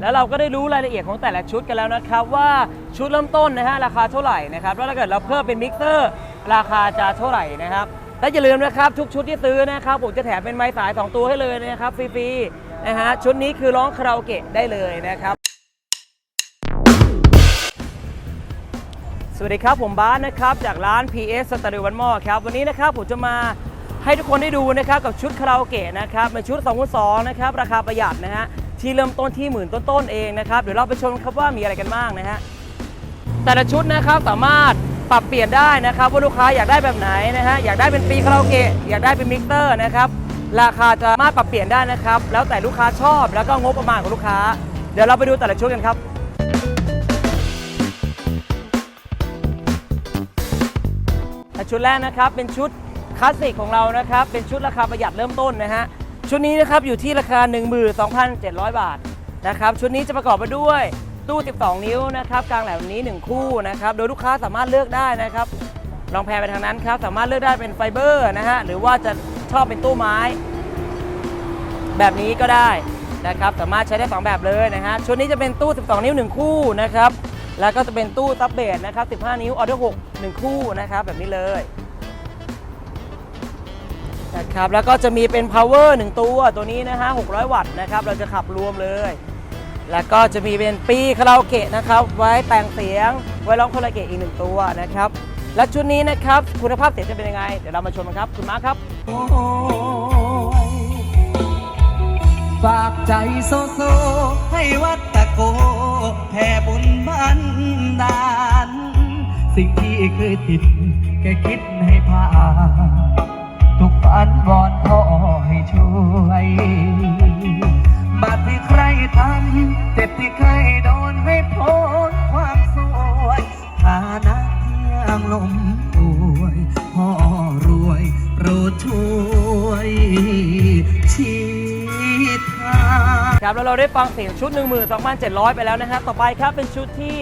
แล้วเราก็ได้รู้รายละเอียดของแต่ละชุดกันแล้วนะครับ ว่าชุดเริ่มต้นนะฮะราคาเท่าไหร่นะครับแล้วถ้าเกิดเราเพิ่มเป็นมิกเซอร์ราคาจะเท่าไหร่นะครับและอย่าลืมนะครับทุกชุดที่ซื้อนะครับผมจะแถมเป็นไม้สาย 2 ตัวให้เลยนะครับฟรีๆนะฮะชุดนี้คือร้องคาราโอเกะได้เลยนะครับ สวัสดีครับผมบ้าสนะครับจากร้าน PS สตาร์วันมอครับวันนี้นะครับผมจะมาให้ทุกคนได้ดูนะครับกับชุดคาราโอเกะนะครับเป็นชุด2คูณ2นะครับราคาประหยัดนะฮะ ที่เริ่มต้นที่หมื่นต้นๆเองนะครับเดี๋ยวเราไปชมครับว่ามีอะไรกันบ้างนะฮะแต่ละชุดนะครับสามารถปรับเปลี่ยนได้นะครับว่าลูกค้าอยากได้แบบไหนนะฮะอยากได้เป็นปีคาราโอเกะอยากได้เป็นมิกเตอร์นะครับราคาจะมาปรับเปลี่ยนได้นะครับ แล้วแต่ลูกค้าชอบแล้วก็งบประมาณของลูกค้า เดี๋ยวเราไปดูแต่ละชุดกันครับชุดแรกนะครับเป็นชุดคลาสสิกของเรานะครับเป็นชุดราคาประหยัดเริ่มต้นนะฮะ ชุดนี้นะครับอยู่ที่ราคา 12,700 บาทนะครับชุดนี้จะประกอบไปด้วยตู้ 12 นิ้วนะครับกลางแหลมนี้ 1 คู่นะครับโดยลูกค้าสามารถเลือกได้นะครับลองแพรไปทางนั้นครับสามารถเลือกได้เป็นไฟเบอร์นะฮะหรือว่าจะชอบเป็นตู้ไม้ แบบนี้ก็ได้นะครับสามารถใช้ได้ 2 แบบเลยนะฮะชุดนี้จะเป็นตู้ 12 นิ้ว 1 คู่นะครับแล้วก็จะเป็นตู้ซับเบสนะครับ 15 นิ้วออเดอร์6 1 คู่นะครับแบบนี้เลย นะครับแล้วก็จะมีเป็น power 1 ตัวตัวนี้นะฮะ 600 วัตต์นะครับ เราจะขับรวมเลย แล้วก็จะมีเป็นปีคาราโอเกะนะครับ ไว้แต่งเสียง ไว้ร้องคาราโอเกะอีกหนึ่งตัวนะครับ และชุดนี้นะครับ คุณภาพเสียงจะเป็นยังไง เดี๋ยวเรามาชมกันครับ คุณมาร์คครับฝากใจโซโซ ให้วัดตะโกแผ่บุญบันดาล สิ่งที่เคยผิดแค่คิดให้ผ่าน ทุกฝันวอนพ่อให้ช่วย บาดที่ใครทำเจ็บที่ใครโดนให้พ้นความสวยฐานะเที่ยงลมป่วยพ่อรวยโปรดช่วยชีทางครับแล้วเราได้ฟังเสียงชุด 12,700 ไปแล้วนะครับต่อไปครับเป็นชุดที่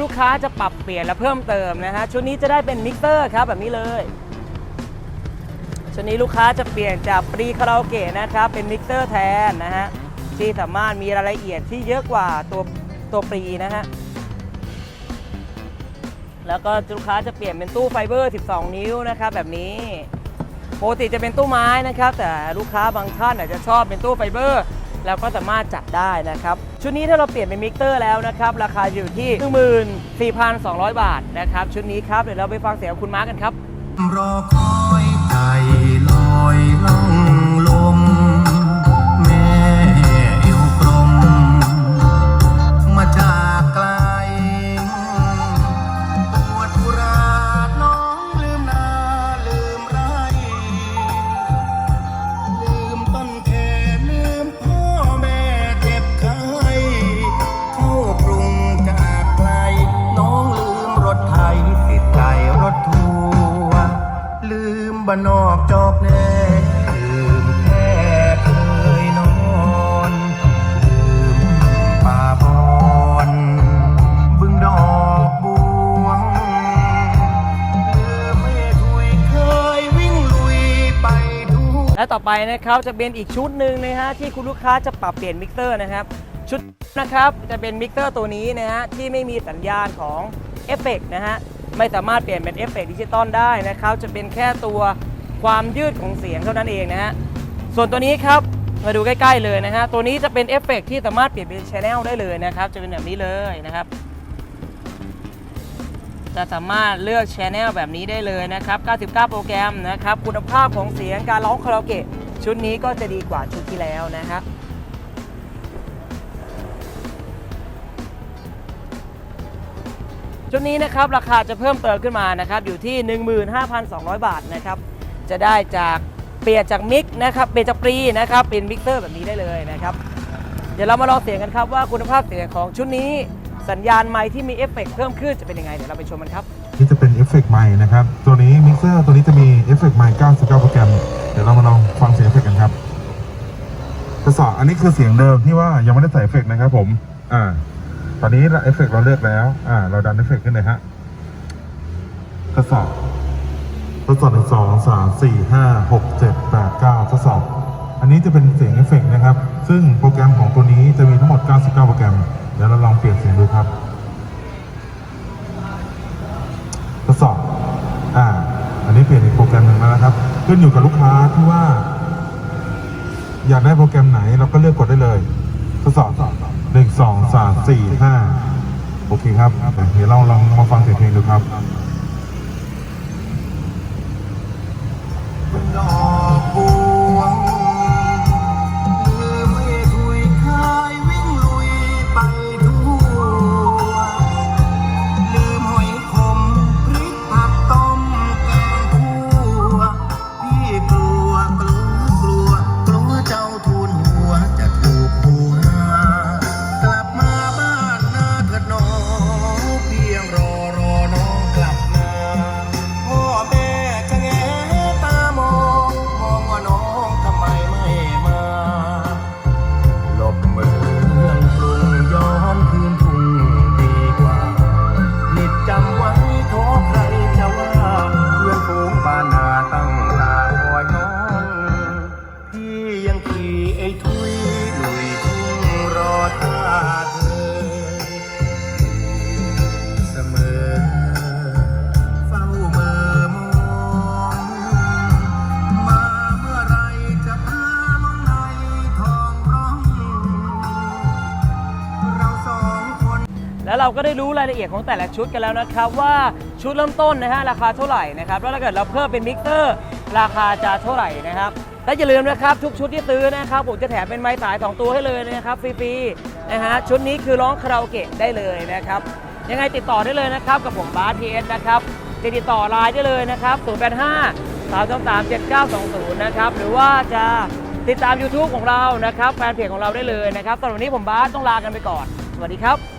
ลูกค้าจะปรับเปลี่ยนและเพิ่มเติมนะฮะชุดนี้จะได้เป็นมิกเตอร์ครับแบบนี้เลย ชุดนี้ลูกค้าจะเปลี่ยนจากปรีคาราโอเกะนะครับเป็นมิกเตอร์แทนนะฮะที่สามารถมีรายละเอียดที่เยอะกว่าตัวตัวปรีนะฮะแล้วก็ลูกค้าจะเปลี่ยนเป็นตู้ไฟเบอร์ 12 นิ้วนะครับแบบนี้ปกติจะเป็นตู้ไม้นะครับ แต่ลูกค้าบางท่านอาจจะชอบเป็นตู้ไฟเบอร์แล้วก็สามารถจัดได้นะครับ ชุดนี้ถ้าเราเปลี่ยนเป็นมิกเตอร์แล้วนะครับ ราคาอยู่ที่ 14,200 บาทนะครับ ชุดนี้ครับ เดี๋ยวเราไปฟังเสียงคุณมาร์คกันครับรอคอยใจลอ ย บ้านนอกจอกแน่ลืมแค่เคยนอนลืมป่าบอนบึงดอกบวงลืมไม่ถุยเคยวิ่งลุยไปทั่วและต่อไปนะครับจะเป็นอีกชุดหนึ่งนะฮะที่คุณลูกค้าจะปรับเปลี่ยนมิกเตอร์นะครับ ชุดนะครับจะเป็นมิกเตอร์ตัวนี้นะฮะที่ไม่มีสัญญาณของเอฟเฟกต์นะฮะ ไม่สามารถเปลี่ยนเป็นเอฟเฟกต์ดิจิตอลได้นะครับ จะเป็นแค่ตัวความยืดของเสียงเท่านั้นเองนะฮะ ส่วนตัวนี้ครับ มาดูใกล้ๆเลยนะฮะ ตัวนี้จะเป็นเอฟเฟกต์ที่สามารถเปลี่ยนเป็นชแนลได้เลยนะครับ จะเป็นแบบนี้เลยนะครับ จะสามารถเลือกชแนลแบบนี้ได้เลยนะครับ 99 โปรแกรมนะครับ คุณภาพของเสียงการร้องคาราโอเกะชุดนี้ก็จะดีกว่าชุดที่แล้วนะครับ ชุดนี้นะครับราคาจะเพิ่มเติมขึ้นมานะครับอยู่ที่ 15,200 บาทนะครับจะได้จากเปลี่ยนจากมิกนะครับเปลี่ยนจากปรีนะครับเป็นมิกเตอร์แบบนี้ได้เลยนะครับเดี๋ยวเรามาลองเสียงกันครับว่าคุณภาพเสียงของชุดนี้สัญญาณไมค์ที่มีเอฟเฟกต์เพิ่มขึ้นจะเป็นยังไงเดี๋ยวเราไปชมกันครับนี่จะเป็นเอฟเฟกต์ใหม่นะครับตัวนี้มิกเซอร์ตัวนี้จะมีเอฟเฟกต์ใหม่99โปรแกรมเดี๋ยวเรามาลองฟังเสียงเอฟเฟกต์กันครับทดสอบอันนี้คือเสียงเดิมที่ว่ายังไม่ได้ใส่เอฟเฟกนะครับผมอ่า ตอนนี้เอฟเฟกเราเลือกแล้ว อ่า เราดันเอฟเฟกขึ้นเลยฮะทดสอบทดสอบหนึ่งสองสามสี่ห้าหกเจ็ดแปดเก้าทดสอบ อันนี้จะเป็นเสียงเอฟเฟกนะครับ ซึ่งโปรแกรมของตัวนี้จะมีทั้งหมด 99 โปรแกรม เดี๋ยวเราลองเปลี่ยนเสียงดูครับ ทดสอบ อ่า อันนี้เปลี่ยนอีกโปรแกรมหนึ่งแล้วนะครับ ขึ้นอยู่กับลูกค้าที่ว่า อยากได้โปรแกรมไหนเราก็เลือกกดได้เลย ทดสอบ หนึ่งสองสามสี่ห้าโอเคครับ เดี๋ยวเราลองมาฟังเสียงเพลงดูครับ งขี่ไอ้ทุยลุยทุ่งรอท่าเธอ เสมอเฝ้าเมื่อมองมาเมื่อไรจะพาลงในทองร้อง เราสองคน แล้วเราก็ได้รู้รายละเอียดของแต่ละชุดกันแล้วนะครับว่าชุดเริ่มต้นนะฮะราคาเท่าไหร่นะครับแล้วถ้าเกิดเราเพิ่มเป็นมิกเซอร์ราคาจะเท่าไหร่นะครับ และอย่าลืมนะครับทุกชุดที่ซื้อนะครับผมจะแถมเป็นไม้สาย 2 ตัวให้เลยนะครับฟรีๆนะฮะชุดนี้คือร้องคาราโอเกะได้เลยนะครับยังไงติดต่อได้เลยนะครับกับผมบาสพีเอสนะครับจะติดต่อไลน์ได้เลยนะครับ0 8 5 3 3 3 7 9 2 0นะครับหรือว่าจะติดตาม YouTube ของเรานะครับแฟนเพจของเราได้เลยนะครับสำหรับวันนี้ผมบาสต้องลากันไปก่อน สวัสดีครับ